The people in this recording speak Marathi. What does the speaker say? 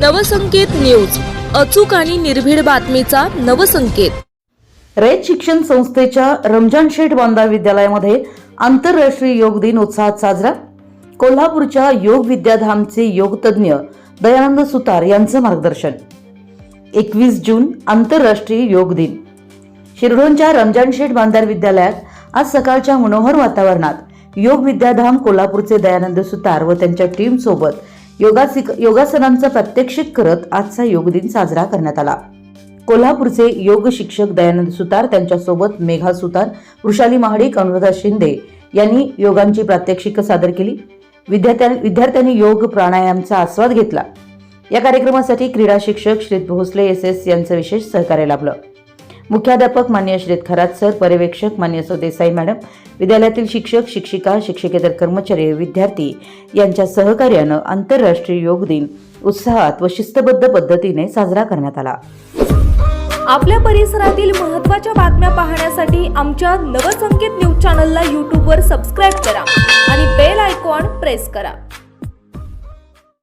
नवसंकेत न्यूज. अचूक आणि निर्भीड बातमीचा नवसंकेत. रयत शिक्षण संस्थेच्या रमजान शेठ बांदा विद्यालयामध्ये आंतरराष्ट्रीय योग दिन उत्साहात साजरा. कोल्हापूरच्या योग विद्याधामचे योगतज्ञ दयानंद सुतार यांचं मार्गदर्शन. एकवीस जून आंतरराष्ट्रीय योग दिन. शिरढोणच्या रमजान शेठ बांदार विद्यालयात आज सकाळच्या मनोहर वातावरणात योग विद्याधाम कोल्हापूरचे दयानंद सुतार व त्यांच्या टीमसोबत योगासिक योगासनांचं प्रात्यक्षिक करत आजचा योग दिन साजरा करण्यात आला. कोल्हापूरचे योग शिक्षक दयानंद सुतार त्यांच्यासोबत मेघा सुतार वृषाली महाडिक अनुराधा शिंदे यांनी योगांची प्रात्यक्षिक सादर केली. विद्यार्थ्यां विद्यार्थ्यांनी योग प्राणायामचा आस्वाद घेतला. या कार्यक्रमासाठी क्रीडा शिक्षक श्रीत भोसले एस एस यांचं विशेष सहकार्य लाभलं. मुख्याध्यापक मान्य श्रीत खरात सर पर्यवेक्षक मान्य सो देसाई मॅडम विद्यालयातील शिक्षक शिक्षिका शिक्षकेतर कर्मचारी विद्यार्थी यांच्या सहकार्यानं आंतरराष्ट्रीय योग दिन उत्साहात व शिस्तबद्ध पद्धतीने साजरा करण्यात आला. आपल्या परिसरातील महत्त्वाच्या बातम्या पाहण्यासाठी आमच्या नवसंकेत न्यूज चॅनलला यूट्यूबवर सबस्क्राईब करा आणि बेल आयकॉन प्रेस करा.